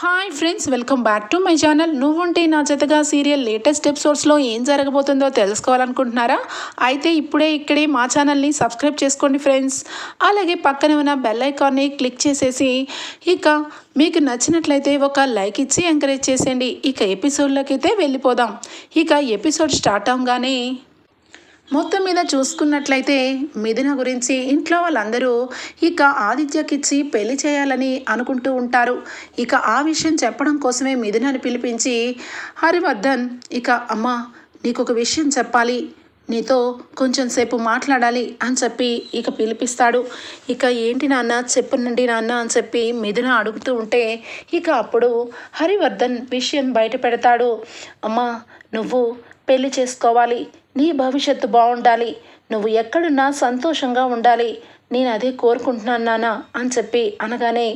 Hi friends welcome back to my channel నువ్వుంటే నా జతగా సీరియల్ లేటెస్ట్ ఎపిసోడ్స్లో ఏం జరగబోతుందో తెలుసుకోవాలనుకుంటున్నారా? అయితే ఇప్పుడే ఇక్కడే మా ఛానల్ని సబ్స్క్రైబ్ చేసుకోండి ఫ్రెండ్స్ అలాగే పక్కనే ఉన్న బెల్ ఐకాన్ని క్లిక్ చేసేసి ఇక మీకు నచ్చినట్లయితే ఒక లైక్ ఇచ్చి ఎంకరేజ్ చేసేయండి. ఇక ఎపిసోడ్లోకి అయితే వెళ్ళిపోదాం. ఇక ఎపిసోడ్ స్టార్ట్ అవగానే మొత్తం మీద చూసుకున్నట్లయితే మిథున గురించి ఇంట్లో వాళ్ళందరూ ఇక ఆదిత్యకిచ్చి పెళ్ళి చేయాలని అనుకుంటూ ఉంటారు. ఇక ఆ విషయం చెప్పడం కోసమే మిథునని పిలిపించి హరివర్ధన్ ఇక అమ్మ నీకు ఒక విషయం చెప్పాలి. నీతో కొంచెం సేపు మాట్లాడాలి అని చెప్పి ఇక పిలిపిస్తాడు. ఇక ఏంటి నాన్న చెప్పనండి నాన్న అని చెప్పి మిథున అడుగుతూ ఉంటే ఇక అప్పుడు హరివర్ధన్ విషయం బయట పెడతాడు. అమ్మ నువ్వు పెళ్ళి చేసుకోవాలి. నీ భవిష్యత్తు బాగుండాలి నువ్వు ఎక్కడున్నా సంతోషంగా ఉండాలి. నేను అదే కోరుకుంటున్నాను నాన్న అని చెప్పి అనగానే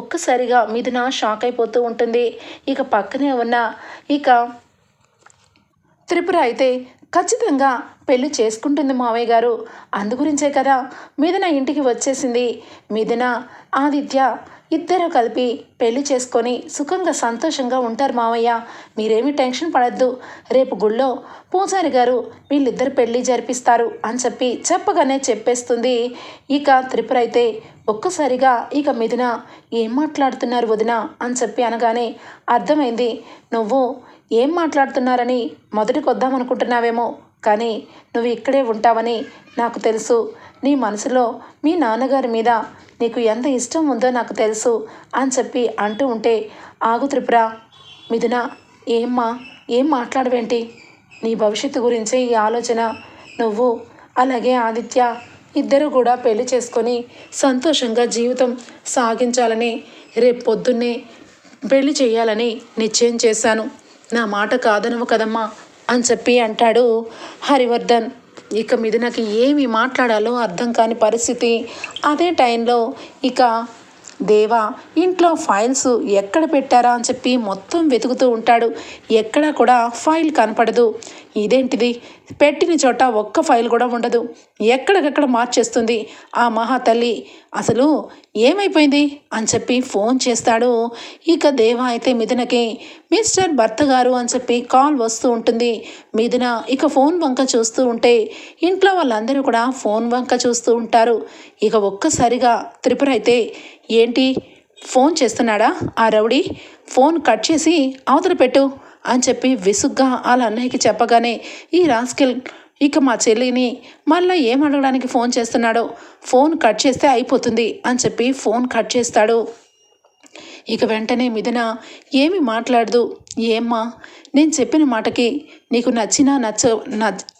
ఒక్కసారిగా మిథున షాక్ అయిపోతూ ఉంటుంది. ఇక పక్కనే ఉన్న ఇక త్రిపుర అయితే ఖచ్చితంగా పెళ్ళి చేసుకుంటుంది మావయ్య గారు. అందుగురించే కదా మిథున ఇంటికి వచ్చేసింది. మిథున ఆదిత్య ఇద్దరు కలిపి పెళ్ళి చేసుకొని సుఖంగా సంతోషంగా ఉంటారు మావయ్య. మీరేమీ టెన్షన్ పడద్దు. రేపు గుళ్ళో పూజారి గారు వీళ్ళిద్దరు పెళ్ళి జరిపిస్తారు అని చెప్పి చెప్పగానే చెప్పేస్తుంది. ఇక త్రిపుర అయితే ఒక్కసారిగా ఇక మిథున ఏం మాట్లాడుతున్నారు వదిన అని చెప్పి అనగానే అర్థమైంది. నువ్వు ఏం మాట్లాడుతున్నారని మొదటికొద్దాం అనుకుంటున్నావేమో. కానీ నువ్వు ఇక్కడే ఉంటావని నాకు తెలుసు. నీ మనసులో మీ నాన్నగారి మీద నీకు ఎంత ఇష్టం ఉందో నాకు తెలుసు అని చెప్పి అంటూ ఉంటే ఆగు త్రిపుర మిథున ఏమ్మా ఏం మాట్లాడవేంటి? నీ భవిష్యత్తు గురించే ఈ ఆలోచన. నువ్వు అలాగే ఆదిత్య ఇద్దరు కూడా పెళ్ళి చేసుకొని సంతోషంగా జీవితం సాగించాలని రేపు పొద్దున్నే పెళ్ళి చేయాలని నిశ్చయం చేశాను. నా మాట కాదనవు కదమ్మా అని చెప్పి అంటాడు హరివర్ధన్. ఇక మీద నాకు ఏమి మాట్లాడాలో అర్థం కాని పరిస్థితి. అదే టైంలో ఇక దేవా ఇంట్లో ఫైల్స్ ఎక్కడ పెట్టారా? అని చెప్పి మొత్తం వెతుకుతూ ఉంటాడు. ఎక్కడా కూడా ఫైల్ కనపడదు. ఇదేంటిది? పెట్టిన చోట ఒక్క ఫైల్ కూడా ఉండదు. ఎక్కడికక్కడ మార్చేస్తుంది. ఆ మహాతల్లి అసలు ఏమైపోయింది? అని చెప్పి ఫోన్ చేస్తాడు. ఇక దేవ అయితే మిథునకి మిస్టర్ భర్త గారు అని చెప్పి కాల్ వస్తూ ఉంటుంది. మిథున ఇక ఫోన్ వంక చూస్తూ ఉంటే ఇంట్లో వాళ్ళందరూ కూడా ఫోన్ వంక చూస్తూ ఉంటారు. ఇక ఒక్కసారిగా త్రిపుర అయితే ఏంటి? ఫోన్ చేస్తున్నాడా? ఆ రౌడీ ఫోన్ కట్ చేసి అవతల పెట్టు అని చెప్పి విసుగ్గా వాళ్ళ అన్నయ్యకి చెప్పగానే ఈ రాస్కెల్ ఇక మా చెల్లిని మళ్ళీ ఏం అడగడానికి ఫోన్ చేస్తున్నాడో? ఫోన్ కట్ చేస్తే అయిపోతుంది అని చెప్పి ఫోన్ కట్ చేస్తాడు. ఇక వెంటనే మిథున ఏమి మాట్లాడదు. ఏమ్మా? నేను చెప్పిన మాటకి నీకు నచ్చినా నచ్చ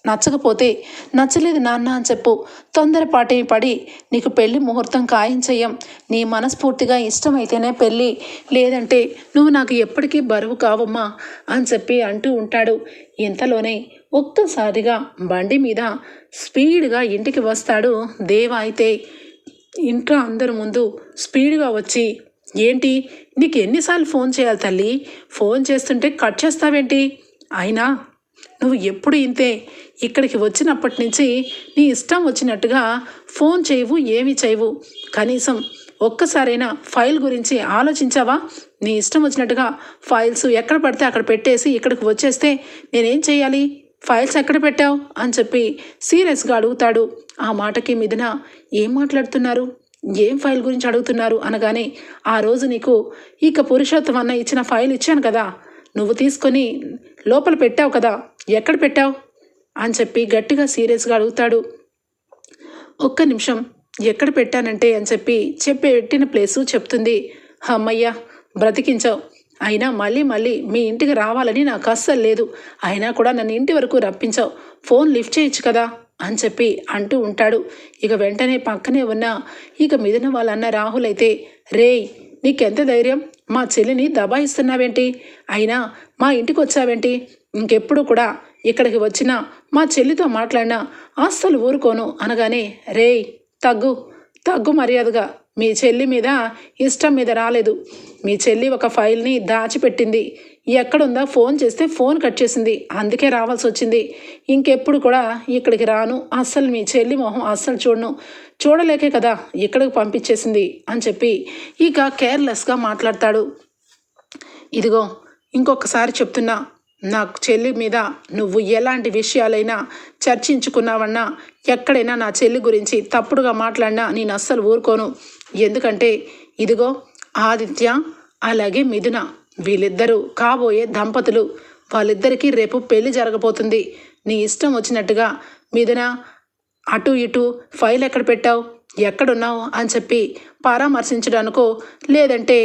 నచ్చకపోతే నచ్చలేదు నాన్న అని చెప్పు. తొందరపాటి పడి నీకు పెళ్ళి ముహూర్తం ఖాయం చేయం నీ మనస్ఫూర్తిగా ఇష్టమైతేనే పెళ్ళి లేదంటే నువ్వు నాకు ఎప్పటికీ బరువు కావమ్మా అని చెప్పి అంటూ ఉంటాడు. ఇంతలోనే ఒక్కసారిగా బండి మీద స్పీడ్గా ఇంటికి వస్తాడు దేవ అయితే. ఇంట్లో అందరి ముందు స్పీడ్గా వచ్చి ఏంటి? నీకు ఎన్నిసార్లు ఫోన్ చేయాలి తల్లి? ఫోన్ చేస్తుంటే కట్ చేస్తావేంటి? అయినా నువ్వు ఎప్పుడు ఇంతే? ఇక్కడికి వచ్చినప్పటి నుంచి నీ ఇష్టం వచ్చినట్టుగా ఫోన్ చేయవు ఏమి చేయవు. కనీసం ఒక్కసారైనా ఫైల్ గురించి ఆలోచించావా? నీ ఇష్టం వచ్చినట్టుగా ఫైల్స్ ఎక్కడ పడితే అక్కడ పెట్టేసి ఇక్కడికి వచ్చేస్తే నేనేం చేయాలి? ఫైల్స్ ఎక్కడ పెట్టావు? అని చెప్పి సీరియస్గా అడుగుతాడు. ఆ మాటకి మిథున ఏం మాట్లాడుతున్నారు? ఏం ఫైల్ గురించి అడుగుతున్నారు? అనగానే ఆ రోజు నీకు ఇక పురుషోత్తం అన్న ఇచ్చిన ఫైల్ ఇచ్చాను కదా నువ్వు తీసుకొని లోపల పెట్టావు కదా ఎక్కడ పెట్టావు? అని చెప్పి గట్టిగా సీరియస్గా అడుగుతాడు. ఒక్క నిమిషం ఎక్కడ పెట్టానంటే అని చెప్పి చెప్పి పెట్టిన ప్లేసు చెప్తుంది. అమ్మయ్యా బ్రతికించావు. అయినా మళ్ళీ మళ్ళీ మీ ఇంటికి రావాలని నాకు అస్సలు లేదు. అయినా కూడా నన్ను ఇంటి వరకు రప్పించావు. ఫోన్ లిఫ్ట్ చేయొచ్చు కదా? అని చెప్పి అంటూ ఉంటాడు. ఇక వెంటనే పక్కనే ఉన్న ఇక మిదిన వాళ్ళన్న రాహుల్ అయితే రేయ్ నీకెంత ధైర్యం? మా చెల్లిని దబాయిస్తున్నావేంటి? అయినా మా ఇంటికి వచ్చావేంటి? ఇంకెప్పుడు కూడా ఇక్కడికి వచ్చినా మా చెల్లితో మాట్లాడినా అస్సలు ఊరుకోను. అనగానే రేయ్ తగ్గు తగ్గు మర్యాదగా. మీ చెల్లి మీద ఇష్టం మీద రాలేదు. మీ చెల్లి ఒక ఫైల్ని దాచిపెట్టింది. ఎక్కడుందా ఫోన్ చేస్తే ఫోన్ కట్ చేసింది. అందుకే రావాల్సి వచ్చింది. ఇంకెప్పుడు కూడా ఇక్కడికి రాను. అస్సలు మీ చెల్లి మొహం అస్సలు చూడను. చూడలేకే కదా ఇక్కడికి పంపించేసింది అని చెప్పి ఇక కేర్లెస్గా మాట్లాడతాడు. ఇదిగో ఇంకొకసారి చెప్తున్నా. నాకు చెల్లి మీద నువ్వు ఎలాంటి విషయాలైనా చర్చించుకున్నావన్నా ఎక్కడైనా నా చెల్లి గురించి తప్పుడుగా మాట్లాడినా నేను అస్సలు ఊరుకోను. ఎందుకంటే ఇదిగో ఆదిత్య అలాగే మిథున వీళ్ళిద్దరూ కాబోయే దంపతులు. వాళ్ళిద్దరికీ రేపు పెళ్ళి జరగబోతుంది. నీ ఇష్టం వచ్చినట్టుగా మిథున అటు ఇటు ఫైల్ ఎక్కడ పెట్టావు? ఎక్కడున్నావు? అని చెప్పి పరామర్శించడానికో లేదంటే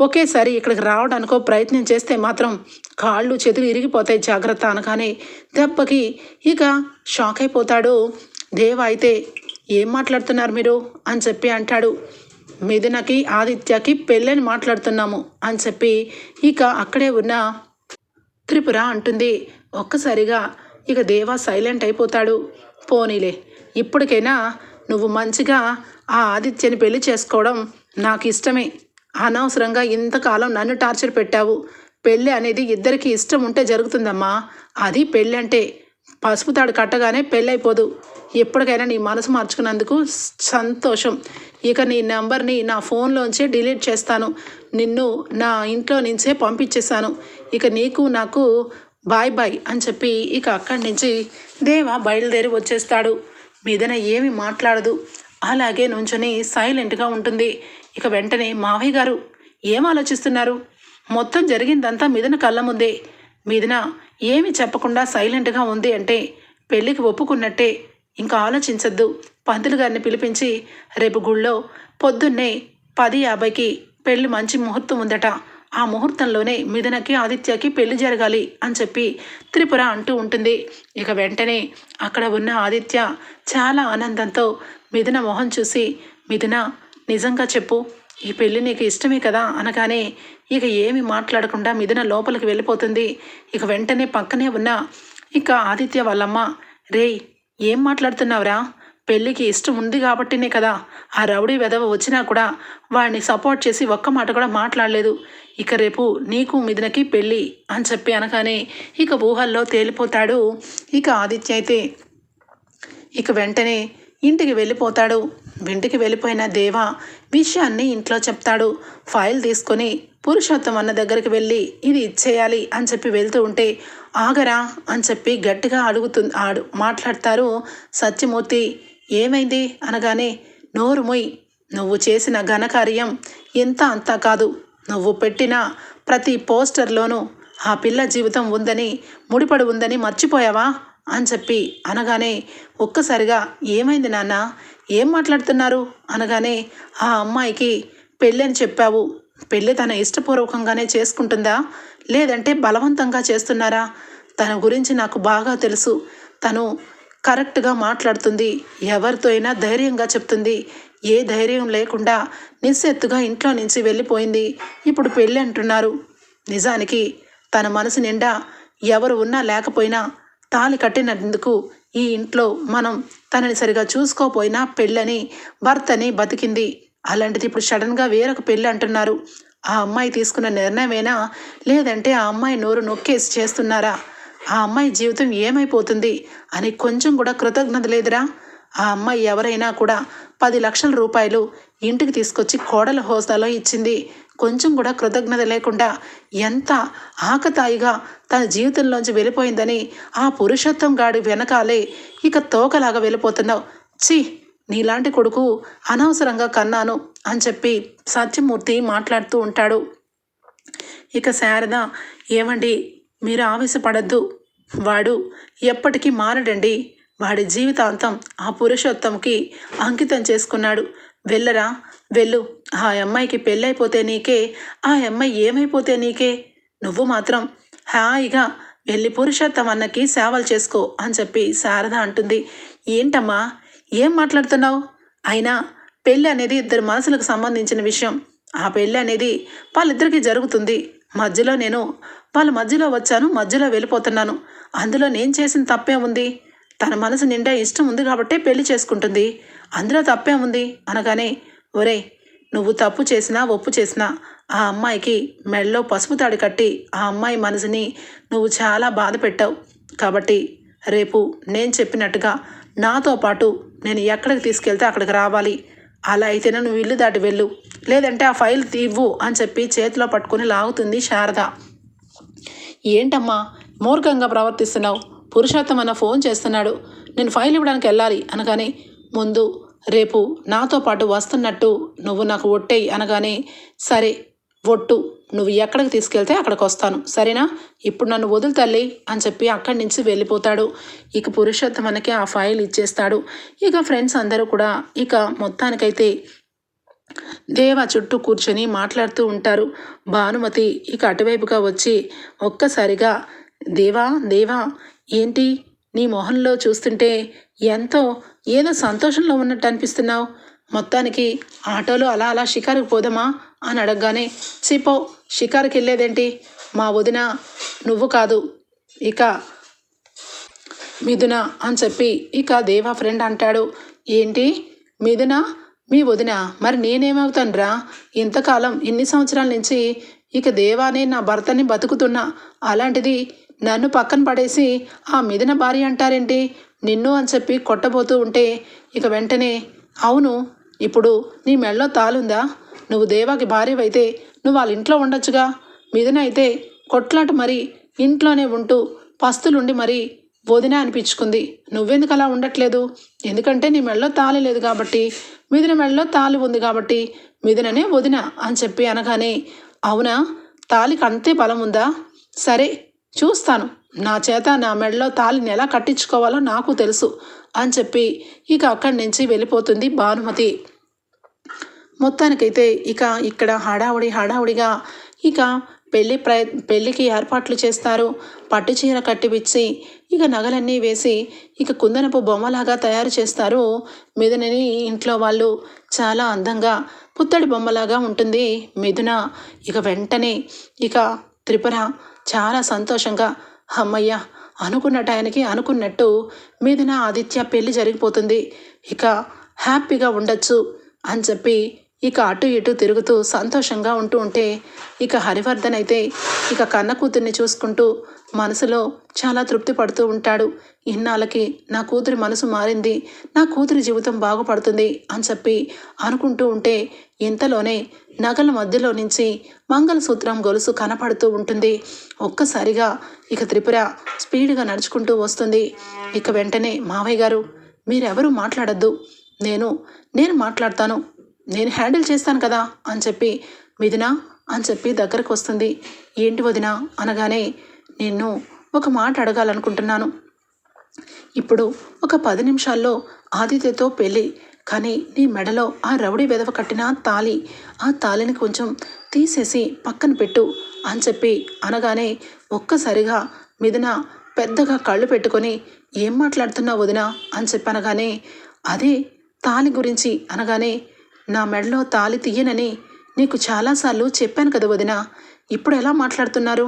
ఒకేసారి ఇక్కడికి రావడానికో ప్రయత్నం చేస్తే మాత్రం కాళ్ళు చేతులు ఇరిగిపోతాయి జాగ్రత్త అనగానే దెబ్బకి ఇక షాక్ అయిపోతాడు. దేవ అయితే ఏం మాట్లాడుతున్నారు మీరు? అని చెప్పి అంటాడు. మిథునకి ఆదిత్యకి పెళ్ళని మాట్లాడుతున్నాము అని చెప్పి ఇక అక్కడే ఉన్న త్రిపుర అంటుంది. ఒక్కసారిగా ఇక దేవా సైలెంట్ అయిపోతాడు. పోనీలే ఇప్పటికైనా నువ్వు మంచిగా ఆ ఆదిత్యని పెళ్ళి చేసుకోవడం నాకు ఇష్టమే. అనవసరంగా ఇంతకాలం నన్ను టార్చర్ పెట్టావు. పెళ్ళి అనేది ఇద్దరికి ఇష్టం ఉంటే జరుగుతుందమ్మా. అది పెళ్ళి అంటే పసుపు తాడు కట్టగానే పెళ్ళైపోదు. ఎప్పటికైనా నీ మనసు మార్చుకున్నందుకు సంతోషం. ఇక నీ నెంబర్ని నా ఫోన్లోంచే డిలీట్ చేస్తాను. నిన్ను నా ఇంట్లో నుంచే పంపించేశాను. ఇక నీకు నాకు బాయ్ బాయ్ అని చెప్పి ఇక అక్కడి నుంచి దేవ బయలుదేరి వచ్చేస్తాడు. మీదన ఏమి మాట్లాడదు. అలాగే నుంచొని సైలెంట్గా ఉంటుంది. ఇక వెంటనే మావయ్య గారు ఏం ఆలోచిస్తున్నారు? మొత్తం జరిగిందంతా మీదన కళ్ళ ముందే. మీదన ఏమి చెప్పకుండా సైలెంట్గా ఉంది అంటే పెళ్ళికి ఒప్పుకున్నట్టే. ఇంకా ఆలోచించద్దు. పంతులు గారిని పిలిపించి రేపు గుళ్ళో పొద్దున్నే పది యాభైకి పెళ్ళి మంచి ముహూర్తం ఉందట. ఆ ముహూర్తంలోనే మిథునకి ఆదిత్యకి పెళ్ళి జరగాలి అని చెప్పి త్రిపుర అంటూ ఉంటుంది. ఇక వెంటనే అక్కడ ఉన్న ఆదిత్య చాలా ఆనందంతో మిథున మొహం చూసి మిథున నిజంగా చెప్పు. ఈ పెళ్ళి నీకు ఇష్టమే కదా? అనగానే ఇక ఏమి మాట్లాడకుండా మిథున లోపలికి వెళ్ళిపోతుంది. ఇక వెంటనే పక్కనే ఉన్న ఇక ఆదిత్య వాళ్ళమ్మ రేయ్ ఏం మాట్లాడుతున్నావురా? పెళ్ళికి ఇష్టం ఉంది కాబట్టినే కదా. ఆ రౌడీ వెధవ వచ్చినా కూడా వాడిని సపోర్ట్ చేసి ఒక్క మాట కూడా మాట్లాడలేదు. ఇక రేపు నీకు మిథునకి పెళ్ళి అని చెప్పి అనగానే ఇక ఊహల్లో తేలిపోతాడు ఇక ఆదిత్య అయితే. ఇక వెంటనే ఇంటికి వెళ్ళిపోతాడు. ఇంటికి వెళ్ళిపోయిన దేవ విషయాన్ని ఇంట్లో చెప్తాడు. ఫైల్ తీసుకొని పురుషోత్తం అన్న దగ్గరికి వెళ్ళి ఇది ఇచ్చేయాలి అని చెప్పి వెళ్తూ ఉంటే ఆగరా అని చెప్పి గట్టిగా అడుగుతు ఆడు మాట్లాడతారు సత్యమూర్తి. ఏమైంది? అనగానే నోరు మొయ్. నువ్వు చేసిన ఘనకార్యం ఎంత అంతా కాదు. నువ్వు పెట్టిన ప్రతి పోస్టర్లోనూ ఆ పిల్ల జీవితం ఉందని ముడిపడి ఉందని మర్చిపోయావా? అని చెప్పి అనగానే ఒక్కసారిగా ఏమైంది నాన్న? ఏం మాట్లాడుతున్నారు? అనగానే ఆ అమ్మాయికి పెళ్ళని చెప్పావు. పెళ్ళి తన ఇష్టపూర్వకంగానే చేసుకుంటుందా? లేదంటే బలవంతంగా చేస్తున్నారా? తన గురించి నాకు బాగా తెలుసు. తను కరెక్ట్గా మాట్లాడుతుంది. ఎవరితో అయినా ధైర్యంగా చెప్తుంది. ఏ ధైర్యం లేకుండా నిస్సెత్తుగా ఇంట్లో నుంచి వెళ్ళిపోయింది. ఇప్పుడు పెళ్ళి అంటున్నారు. నిజానికి తన మనసు నిండా ఎవరు ఉన్నా లేకపోయినా తాళి కట్టినందుకు ఈ ఇంట్లో మనం తనని సరిగా చూసుకోపోయినా పెళ్ళని భర్తని బతికింది. అలాంటిది ఇప్పుడు సడన్గా వేరొక పెళ్ళి అంటున్నారు. ఆ అమ్మాయి తీసుకున్న నిర్ణయమేనా? లేదంటే ఆ అమ్మాయి నోరు నొక్కేసి చేస్తున్నారా? ఆ అమ్మాయి జీవితం ఏమైపోతుంది? అని కొంచెం కూడా కృతజ్ఞత లేదురా. ఆ అమ్మాయి ఎవరైనా కూడా పది లక్షల రూపాయలు ఇంటికి తీసుకొచ్చి కోడల హోదాలో ఇచ్చింది. కొంచెం కూడా కృతజ్ఞత లేకుండా ఎంత ఆకతాయిగా తన జీవితంలోంచి వెళ్ళిపోయిందని ఆ పురుషోత్తం గాడి వెనకాలే ఇక తోకలాగా వెళ్ళిపోతున్నావు. ఛీ! నీలాంటి కొడుకు అనవసరంగా కన్నాను అని చెప్పి సత్యమూర్తి మాట్లాడుతూ ఉంటాడు. ఇక శారద ఏమండి మీరు ఆవేశపడద్దు. వాడు ఎప్పటికీ మారడండి. వాడి జీవితాంతం ఆ పురుషోత్తంకి అంకితం చేసుకున్నాడు. వెళ్ళరా వెళ్ళు. ఆ అమ్మాయికి పెళ్ళైపోతే నీకే ఆ అమ్మాయి ఏమైపోతే నీకే? నువ్వు మాత్రం హాయిగా వెళ్ళి పురుషోత్తం అన్నకి సేవలు చేసుకో అని చెప్పి శారద అంటుంది. ఏంటమ్మా ఏం మాట్లాడుతున్నావు? అయినా పెళ్ళి అనేది ఇద్దరు మనసులకు సంబంధించిన విషయం. ఆ పెళ్ళి అనేది వాళ్ళిద్దరికీ జరుగుతుంది. మధ్యలో నేను వాళ్ళ మధ్యలో వచ్చాను మధ్యలో వెళ్ళిపోతున్నాను. అందులో నేను చేసిన తప్పే ఉంది. తన మనసు నిండా ఇష్టం ఉంది కాబట్టే పెళ్ళి చేసుకుంటుంది. అందులో తప్పే ఉంది అనగానే ఒరే నువ్వు తప్పు చేసినా ఒప్పు చేసినా ఆ అమ్మాయికి మెళ్ళలో పసుపు తాడి కట్టి ఆ అమ్మాయి మనసుని నువ్వు చాలా బాధ పెట్టావు. కాబట్టి రేపు నేను చెప్పినట్టుగా నాతో పాటు నేను ఎక్కడికి తీసుకెళ్తే అక్కడికి రావాలి. అలా అయితేనే నువ్వు ఇల్లు దాటి వెళ్ళు. లేదంటే ఆ ఫైల్ తీవ్వు అని చెప్పి చేతిలో పట్టుకొని లాగుతుంది శారద. ఏంటమ్మా? మూర్ఖంగా ప్రవర్తిస్తున్నావు. పురుషోత్తం అన్న ఫోన్ చేస్తున్నాడు. నేను ఫైల్ ఇవ్వడానికి వెళ్ళాలి అనగానే ముందు రేపు నాతో పాటు వస్తున్నట్టు నువ్వు నాకు ఒట్టేయి అనగానే సరే ఒట్టు నువ్వు ఎక్కడికి తీసుకెళ్తే అక్కడికి వస్తాను. సరేనా? ఇప్పుడు నన్ను వదులు తల్లి అని చెప్పి అక్కడి నుంచి వెళ్ళిపోతాడు. ఇక పురుషోత్తం మనకి ఆ ఫైల్ ఇచ్చేస్తాడు. ఇక ఫ్రెండ్స్ అందరూ కూడా ఇక మొత్తానికైతే దేవ చుట్టూ కూర్చొని మాట్లాడుతూ ఉంటారు. భానుమతి ఇక అటువైపుగా వచ్చి ఒక్కసారిగా దేవా దేవా ఏంటి? నీ మొహంలో చూస్తుంటే ఎంతో ఏదో సంతోషంలో ఉన్నట్టు అనిపిస్తున్నావు. మొత్తానికి ఆటోలో అలా అలా షికారుకు పోదామా అని అడగగానే చిపో షికారుకి వెళ్ళేదేంటి? మా వదిన నువ్వు కాదు ఇక మిథున అని చెప్పి ఇక దేవా ఫ్రెండ్ అంటాడు. ఏంటి? మిథున? మీ వదిన? మరి నేనేమవుతానురా? ఇంతకాలం ఇన్ని సంవత్సరాల నుంచి ఇక దేవానే నా భర్తని బతుకుతున్నా. అలాంటిది నన్ను పక్కన పడేసి ఆ మిథున భార్య అంటారేంటి? నిన్ను అని చెప్పి కొట్టబోతూ ఉంటే ఇక వెంటనే అవును ఇప్పుడు నీ మెళ్ళో తాలుందా? నువ్వు దేవాకి భార్యవైతే నువ్వు వాళ్ళ ఇంట్లో ఉండొచ్చుగా? మిథున అయితే కొట్లాట మరి ఇంట్లోనే ఉంటూ పస్తులుండి మరి వదిన అనిపించుకుంది. నువ్వెందుకు అలా ఉండట్లేదు? ఎందుకంటే నీ మెళ్ళలో తాళి లేదు కాబట్టి మిథున మెళ్ళలో తాళి ఉంది కాబట్టి మిథుననే వదిన అని చెప్పి అనగానే అవునా? తాలికి అంతే బలం ఉందా? సరే చూస్తాను. నా చేత నా మెడలో తాలిని ఎలా కట్టించుకోవాలో నాకు తెలుసు. అని చెప్పి ఇక అక్కడి నుంచి వెళ్ళిపోతుంది భానుమతి. మొత్తానికైతే ఇక ఇక్కడ హడావుడి హడావుడిగా ఇక పెళ్ళి ప్రయ పెళ్ళికి ఏర్పాట్లు చేస్తారు. పట్టు చీర కట్టివిచ్చి ఇక నగలన్నీ వేసి ఇక కుందనపు బొమ్మలాగా తయారు చేస్తారు. మిథునని ఇంట్లో వాళ్ళు చాలా అందంగా పుత్తడి బొమ్మలాగా ఉంటుంది మిథున. ఇక వెంటనే ఇక త్రిపుర చాలా సంతోషంగా అమ్మయ్య అనుకున్న టైంకి అనుకున్నట్టు మీదిన ఆదిత్య పెళ్ళి జరిగిపోతుంది. ఇక హ్యాపీగా ఉండొచ్చు అని చెప్పి ఇక అటు ఇటు తిరుగుతూ సంతోషంగా ఉంటూ ఉంటే ఇక హరివర్ధన్ అయితే ఇక కన్న కూతుర్ని చూసుకుంటూ మనసులో చాలా తృప్తి పడుతూ ఉంటాడు. ఇన్నాళ్ళకి నా కూతురి మనసు మారింది నా కూతురి జీవితం బాగుపడుతుంది అని చెప్పి అనుకుంటూ ఉంటే ఇంతలోనే నగల మధ్యలో నుంచి మంగళసూత్రం గొలుసు కనపడుతూ ఉంటుంది. ఒక్కసారిగా ఇక త్రిపుర స్పీడ్గా నడుచుకుంటూ వస్తుంది. ఇక వెంటనే మావయ్య గారు మీరెవరూ మాట్లాడద్దు. నేను నేను మాట్లాడతాను. నేను హ్యాండిల్ చేస్తాను కదా అని చెప్పి మిథున అని చెప్పి దగ్గరకు వస్తుంది. ఏంటి వదినా? అనగానే నిన్ను ఒక మాట అడగాలనుకుంటున్నాను. ఇప్పుడు ఒక పది నిమిషాల్లో ఆదిత్యతో పెళ్ళి కానీ నీ మెడలో ఆ రౌడీ వెదవ కట్టిన తాలి ఆ తాలిని కొంచెం తీసేసి పక్కన పెట్టు అని చెప్పి అనగానే ఒక్కసారిగా మిథున పెద్దగా కళ్ళు పెట్టుకొని ఏం మాట్లాడుతున్నావు వదినా? అని చెప్పి అనగానే అదే తాలి గురించి. అనగానే నా మెడలో తాలి తీయనని నీకు చాలాసార్లు చెప్పాను కదా వదిన. ఇప్పుడు ఎలా మాట్లాడుతున్నారు?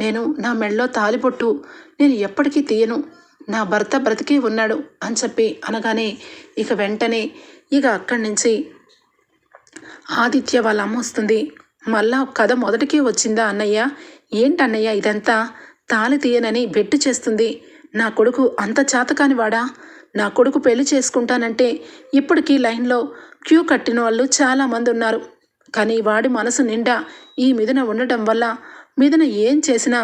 నేను నా మెడలో తాలిపొట్టు నేను ఎప్పటికీ తీయను. నా భర్త బ్రతికి ఉన్నాడు అని చెప్పి అనగానే ఇక వెంటనే ఇక అక్కడి నుంచి ఆదిత్య వాళ్ళ అమ్మ వస్తుంది. మళ్ళా కథ మొదటికే వచ్చిందా అన్నయ్య? ఏంటన్నయ్య ఇదంతా? తాలి తీయనని బెట్టు చేస్తుంది. నా కొడుకు అంత చేతకాని వాడా నా కొడుకు పెళ్ళి చేసుకుంటానంటే ఇప్పటికీ లైన్లో క్యూ కట్టిన వాళ్ళు చాలామంది ఉన్నారు. కానీ వాడి మనసు నిండా ఈ మిథున ఉండటం వల్ల మిథున ఏం చేసినా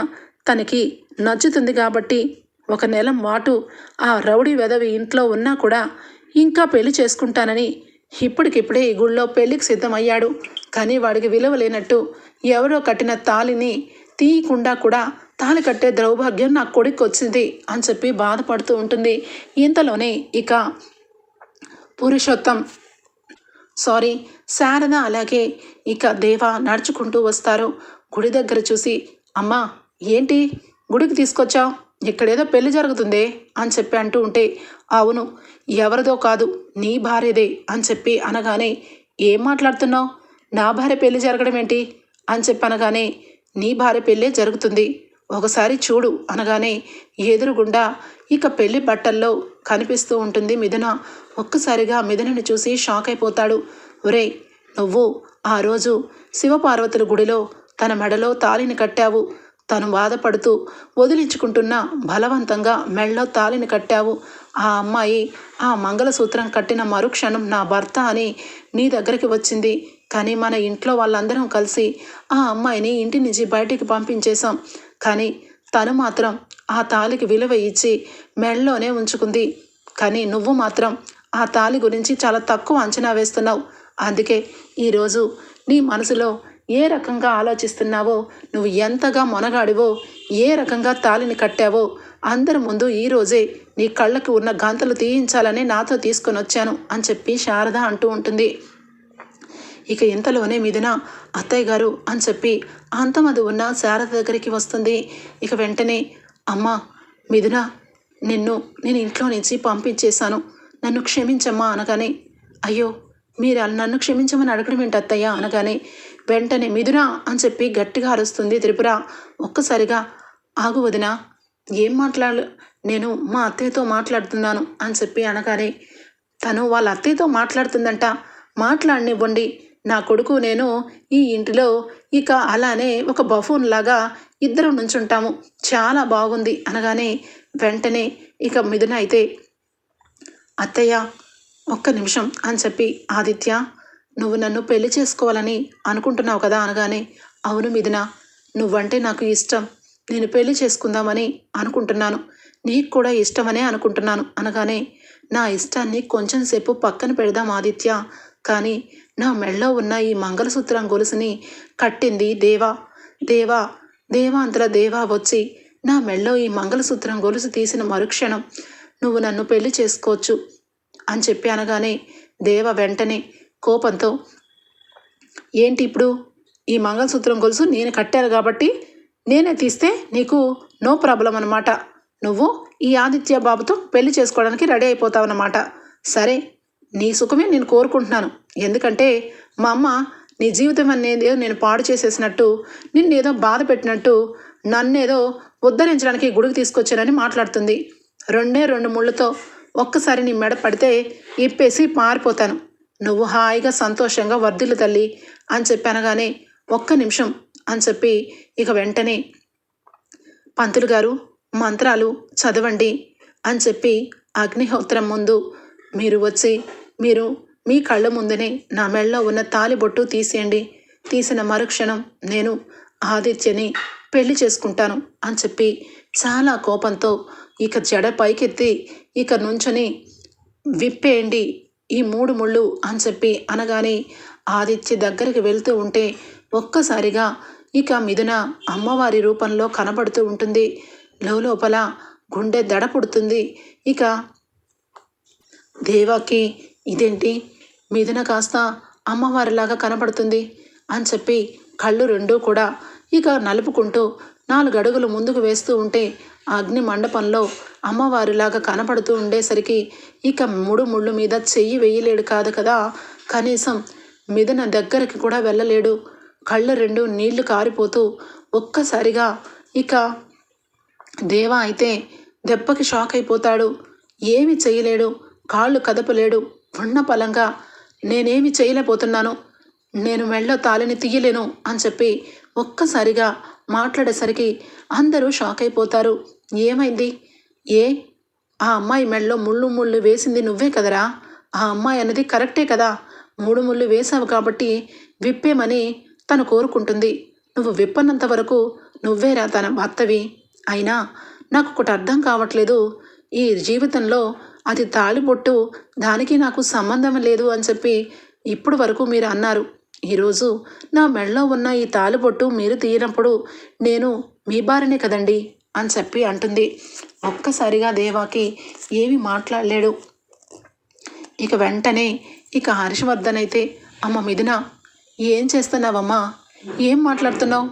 తనకి నచ్చుతుంది కాబట్టి ఒక నెల మాటు ఆ రౌడీ వెదవి ఇంట్లో ఉన్నా కూడా ఇంకా పెళ్ళి చేసుకుంటానని ఇప్పటికిప్పుడే ఈ గుళ్ళో పెళ్ళికి సిద్ధమయ్యాడు. కానీ వాడికి విలువ లేనట్టు ఎవరో కట్టిన తాలిని తీయకుండా కూడా తాళి కట్టే దౌర్భాగ్యం నా కొడుకు వచ్చింది అని చెప్పి బాధపడుతూ ఉంటుంది. ఇంతలోనే ఇక పురుషోత్తం సారీ. శారద అలాగే ఇక దేవ నడుచుకుంటూ వస్తారు. గుడి దగ్గర చూసి అమ్మా ఏంటి? గుడికి తీసుకొచ్చావు? ఇక్కడేదో పెళ్ళి జరుగుతుందే? అని చెప్పి అంటూ ఉంటే అవును ఎవరిదో కాదు నీ భార్యదే అని చెప్పి అనగానే ఏం మాట్లాడుతున్నావు? నా భార్య పెళ్ళి జరగడం ఏంటి? అని చెప్పి అనగానే నీ భార్య పెళ్ళే జరుగుతుంది. ఒకసారి చూడు అనగానే ఎదురుగుండా ఇక పెళ్ళి బట్టల్లో కనిపిస్తూ ఉంటుంది మిథున. ఒక్కసారిగా మిథునని చూసి షాక్ అయిపోతాడు. ఒరే నువ్వు ఆ రోజు శివపార్వతుల గుడిలో తన మెడలో తాలిని కట్టావు. తను బాధపడుతూ వదిలించుకుంటున్న బలవంతంగా మెళ్ళో తాలిని కట్టావు. ఆ అమ్మాయి ఆ మంగళసూత్రం కట్టిన మరుక్షణం నా భర్త అని నీ దగ్గరికి వచ్చింది. కానీ మన ఇంట్లో వాళ్ళందరం కలిసి ఆ అమ్మాయిని ఇంటి నుంచి బయటికి పంపించేశాం. కానీ తను మాత్రం ఆ తాలికి విలువ ఇచ్చి మెళ్ళలోనే ఉంచుకుంది. కానీ నువ్వు మాత్రం ఆ తాలి గురించి చాలా తక్కువ అంచనా వేస్తున్నావు. అందుకే ఈరోజు నీ మనసులో ఏ రకంగా ఆలోచిస్తున్నావో నువ్వు ఎంతగా మొనగాడివో ఏ రకంగా తాలిని కట్టావో అందరి ముందు ఈరోజే నీ కళ్ళకు ఉన్న గంతలు తీయించాలని నాతో తీసుకొని వచ్చాను అని చెప్పి శారద అంటూ ఉంటుంది. ఇక ఇంతలోనే మిథున అత్తయ్య గారు అని చెప్పి అంతమది ఉన్న శారద దగ్గరికి వస్తుంది. ఇక వెంటనే అమ్మా మిథున నిన్ను నేను ఇంట్లో నుంచి పంపించేశాను. నన్ను క్షమించమ్మా అనగానే అయ్యో మీరు నన్ను క్షమించమని అడగడం ఏంటి అత్తయ్య? అనగానే వెంటనే మిథున అని చెప్పి గట్టిగా అరుస్తుంది త్రిపుర. ఒక్కసారిగా ఆగు వదిన ఏం మాట్లాడు నేను మా అత్తయ్యతో మాట్లాడుతున్నాను అని చెప్పి అనగానే తను వాళ్ళ అత్తయ్యతో మాట్లాడుతుందంట. మాట్లాడనివ్వండి. నా కొడుకు నేను ఈ ఇంటిలో ఇక అలానే ఒక బఫూన్ లాగా ఇద్దరం నుంచుంటాము. చాలా బాగుంది అనగానే వెంటనే ఇక మిథున అయితే అత్తయ్య ఒక్క నిమిషం అని చెప్పి ఆదిత్య నువ్వు నన్ను పెళ్ళి చేసుకోవాలని అనుకుంటున్నావు కదా అనగానే అవును మిథున నువ్వంటే నాకు ఇష్టం. నేను పెళ్ళి చేసుకుందామని అనుకుంటున్నాను. నీకు కూడా ఇష్టమనే అనుకుంటున్నాను అనగానే నా ఇష్టాన్ని కొంచెం సేపు పక్కన పెడదాం ఆదిత్య. కానీ నా మెళ్ళో ఉన్న ఈ మంగళసూత్రం గొలుసుని కట్టింది దేవా దేవా దేవా అంతల దేవా వచ్చి నా మెళ్ళో ఈ మంగళసూత్రం గొలుసు తీసిన మరుక్షణం నువ్వు నన్ను పెళ్ళి చేసుకోవచ్చు అని చెప్పి అనగానే దేవ వెంటనే కోపంతో ఏంటి ఇప్పుడు? ఈ మంగళసూత్రం గొలుసు నేను కట్టాను కాబట్టి నేనే తీస్తే నీకు నో ప్రాబ్లం అనమాట నువ్వు ఈ ఆదిత్య బాబుతో పెళ్ళి చేసుకోవడానికి రెడీ అయిపోతావన్నమాట. సరే నీ సుఖమే నేను కోరుకుంటున్నాను. ఎందుకంటే మా అమ్మ నీ జీవితం అనేది నేను పాడు చేసేసినట్టు నిన్నేదో బాధ పెట్టినట్టు నన్నేదో ఉద్ధరించడానికి గుడికి తీసుకొచ్చానని మాట్లాడుతుంది. రెండే రెండు ముళ్ళతో ఒక్కసారి నీ మెడ పడితే ఇప్పేసి మారిపోతాను. నువ్వు హాయిగా సంతోషంగా వర్ధిల్లు తల్లి అని చెప్పనగానే ఒక్క నిమిషం అని చెప్పి ఇక వెంటనే పంతులు గారు మంత్రాలు చదవండి అని చెప్పి అగ్నిహోత్రం ముందు మీరు వచ్చి మీరు మీ కళ్ళ ముందునే నా మెళ్ళలో ఉన్న తాలిబొట్టు తీసేయండి. తీసిన మరుక్షణం నేను ఆదిత్యని పెళ్ళి చేసుకుంటాను అని చెప్పి చాలా కోపంతో ఇక జడ పైకెత్తి ఇక నుంచొని విప్పేయండి ఈ మూడు ముళ్ళు అని చెప్పి అనగానే ఆదిత్య దగ్గరికి వెళ్తూ ఉంటే ఒక్కసారిగా ఇక మిథున అమ్మవారి రూపంలో కనబడుతూ ఉంటుంది. లోపల గుండె దడ పుడుతుంది ఇక దేవాకి ఇదేంటి? మీదన కాస్త అమ్మవారిలాగా కనబడుతుంది అని చెప్పి కళ్ళు రెండూ కూడా ఇక నలుపుకుంటూ నాలుగు అడుగులు ముందుకు వేస్తూ ఉంటే అగ్ని మండపంలో అమ్మవారిలాగా కనపడుతూ ఉండేసరికి ఇక ముడు ముళ్ళు మీద చెయ్యి వేయలేడు కాదు కదా. కనీసం మిదన దగ్గరికి కూడా వెళ్ళలేడు. కళ్ళు రెండు నీళ్ళు కారిపోతూ ఒక్కసారిగా ఇక దేవా అయితే దెబ్బకి షాక్ అయిపోతాడు. ఏమి చేయలేడు కాళ్ళు కదపలేడు. ఉన్న పలంగా నేనేమి చేయలేకపోతున్నాను. నేను మెళ్ళో తాళిని తీయలేను అని చెప్పి ఒక్కసారిగా మాట్లాడేసరికి అందరూ షాక్ అయిపోతారు. ఏమైంది? ఏ? ఆ అమ్మాయి మెళ్ళలో ముళ్ళు ముళ్ళు వేసింది నువ్వే కదరా? ఆ అమ్మాయి అన్నది కరెక్టే కదా. మూడు ముళ్ళు వేశావు కాబట్టి విప్పేమని తను కోరుకుంటుంది. నువ్వు విప్పనంత వరకు నువ్వేరా తన భర్తవి? అయినా నాకు ఒకటి అర్థం కావట్లేదు. ఈ జీవితంలో అది తాళిబొట్టు దానికి నాకు సంబంధం లేదు అని చెప్పి ఇప్పుడు వరకు మీరు అన్నారు. ఈరోజు నా మెడలో ఉన్న ఈ తాళిబొట్టు మీరు తీయనప్పుడు నేను మీ బారినే కదండి అని చెప్పి అంటుంది. ఒక్కసారిగా దేవాకి ఏమి మాట్లాడలేడు. ఇక వెంటనే ఇక హర్షవర్ధన్ అయితే అమ్మ మిథున ఏం చేస్తున్నావమ్మా? ఏం మాట్లాడుతున్నావు?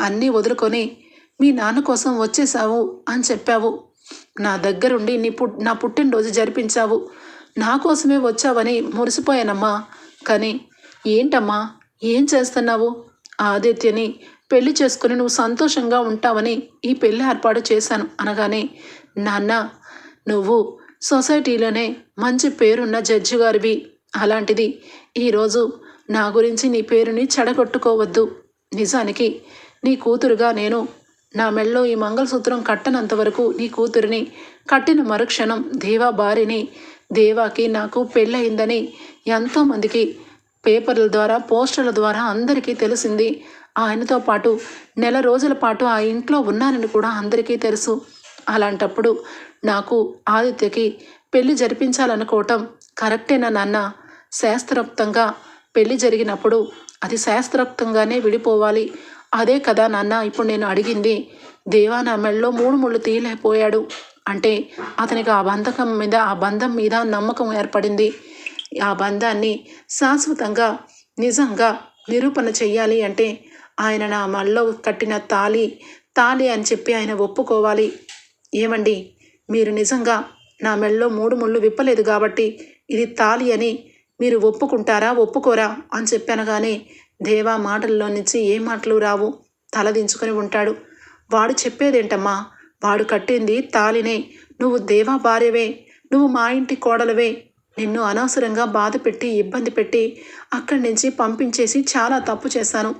అన్నీ వదులుకొని మీ నాన్న కోసం వచ్చేసావు అని చెప్పావు. నా దగ్గరుండి నీ పుట్ నా పుట్టినరోజు జరిపించావు. నా కోసమే వచ్చావని మురిసిపోయానమ్మా. కానీ ఏంటమ్మా? ఏం చేస్తున్నావు? ఆదిత్యని పెళ్ళి చేసుకుని నువ్వు సంతోషంగా ఉంటావని ఈ పెళ్ళి ఏర్పాటు చేశాను అనగానే నాన్న నువ్వు సొసైటీలోనే మంచి పేరున్న జడ్జి గారివి. అలాంటిది ఈరోజు నా గురించి నీ పేరుని చెడగొట్టుకోవద్దు. నిజానికి నీ కూతురుగా నేను నా మెళ్ళో ఈ మంగళసూత్రం కట్టనంత వరకు నీ కూతురిని కట్టిన మరుక్షణం దేవా భార్యని దేవాకి నాకు పెళ్ళయిందని ఎంతోమందికి పేపర్ల ద్వారా పోస్టర్ల ద్వారా అందరికీ తెలిసింది. ఆయనతో పాటు నెల రోజుల పాటు ఆ ఇంట్లో ఉన్నానని కూడా అందరికీ తెలుసు. అలాంటప్పుడు నాకు ఆదిత్యకి పెళ్ళి జరిపించాలనుకోవటం కరెక్టేనా నాన్న? శాస్త్రోక్తంగా పెళ్ళి జరిగినప్పుడు అది శాస్త్రోక్తంగానే విడిపోవాలి. అదే కదా నాన్న ఇప్పుడు నేను అడిగింది దేవా నా మెళ్ళలో మూడు ముళ్ళు తీయలేకపోయాడు. అంటే అతనికి ఆ బంధకం మీద ఆ బంధం మీద నమ్మకం ఏర్పడింది. ఆ బంధాన్ని శాశ్వతంగా నిజంగా నిరూపణ చెయ్యాలి అంటే ఆయన నా మళ్ళలో కట్టిన తాలి తాలి అని చెప్పి ఆయన ఒప్పుకోవాలి. ఏమండి? మీరు నిజంగా నా మెళ్ళలో మూడు ముళ్ళు విప్పలేదు కాబట్టి ఇది తాలి అని మీరు ఒప్పుకుంటారా ఒప్పుకోరా అని చెప్పాను కానీ దేవా మాటల్లో నుంచి ఏ మాటలు రావు? తలదించుకొని ఉంటాడు. వాడు చెప్పేదేంటమ్మా? వాడు కట్టింది తాలినే. నువ్వు దేవా భార్యవే. నువ్వు మా ఇంటి కోడలవే. నిన్ను అనవసరంగా బాధ పెట్టి ఇబ్బంది పెట్టి అక్కడి నుంచి పంపించేసి చాలా తప్పు చేశాను.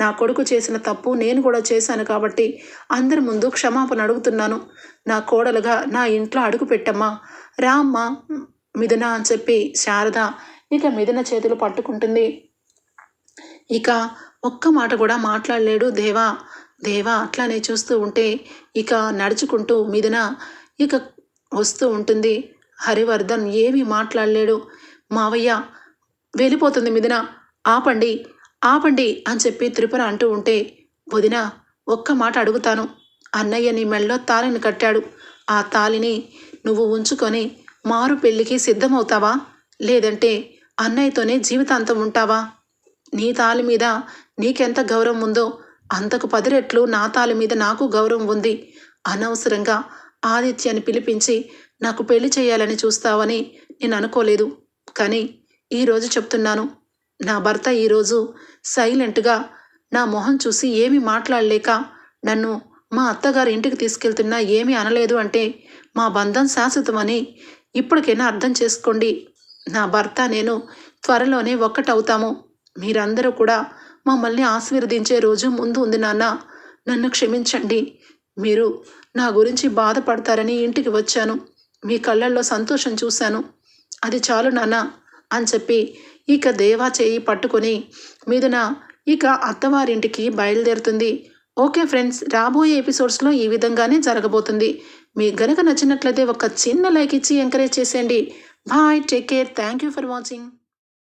నా కొడుకు చేసిన తప్పు నేను కూడా చేశాను కాబట్టి అందరి ముందు క్షమాపణ అడుగుతున్నాను. నా కోడలుగా నా ఇంట్లో అడుగు పెట్టమ్మా. రామ్మా మిథున అని చెప్పి శారద ఇక మిథున చేతులు పట్టుకుంటుంది. ఇక ఒక్క మాట కూడా మాట్లాడలేడు దేవా. దేవా అట్లానే చూస్తూ ఉంటే ఇక నడుచుకుంటూ మీదన ఇక వస్తూ ఉంటుంది. హరివర్ధన్ ఏమీ మాట్లాడలేడు. మావయ్య వెళ్ళిపోతుంది మిథున ఆపండి ఆపండి అని చెప్పి త్రిపుర అంటూ ఉంటే వదిన ఒక్క మాట అడుగుతాను. అన్నయ్య నీ మెళ్ళలో తాళిని కట్టాడు. ఆ తాళిని నువ్వు ఉంచుకొని మారు పెళ్ళికి సిద్ధమవుతావా? లేదంటే అన్నయ్యతోనే జీవితాంతం ఉంటావా? నీ తాలి మీద నీకెంత గౌరవం ఉందో అంతకు పది రెట్లు నా తాలి మీద నాకు గౌరవం ఉంది. అనవసరంగా ఆదిత్యని పిలిపించి నాకు పెళ్ళి చేయాలని చూస్తావని నేను అనుకోలేదు. కానీ ఈరోజు చెప్తున్నాను. నా భర్త ఈరోజు సైలెంట్గా నా మొహం చూసి ఏమీ మాట్లాడలేక నన్ను మా అత్తగారి ఇంటికి తీసుకెళ్తున్నా ఏమీ అనలేదు అంటే మా బంధం శాశ్వతమని ఇప్పటికైనా అర్థం చేసుకోండి. నా భర్త నేను త్వరలోనే ఒక్కటవుతాము. మీరందరూ కూడా మమ్మల్ని ఆశీర్వదించే రోజు ముందు ఉంది నాన్న. నన్ను క్షమించండి. మీరు నా గురించి బాధపడతారని ఇంటికి వచ్చాను. మీ కళ్ళల్లో సంతోషం చూశాను. అది చాలు నాన్న అని చెప్పి ఇక దేవా చేయి పట్టుకొని మీదున ఇక అత్తవారింటికి బయలుదేరుతుంది. ఓకే ఫ్రెండ్స్ రాబోయే ఎపిసోడ్స్లో ఈ విధంగానే జరగబోతుంది. మీకు గనక నచ్చినట్లయితే ఒక చిన్న లైక్ ఇచ్చి ఎంకరేజ్ చేసేయండి. Bye take care thank you for watching.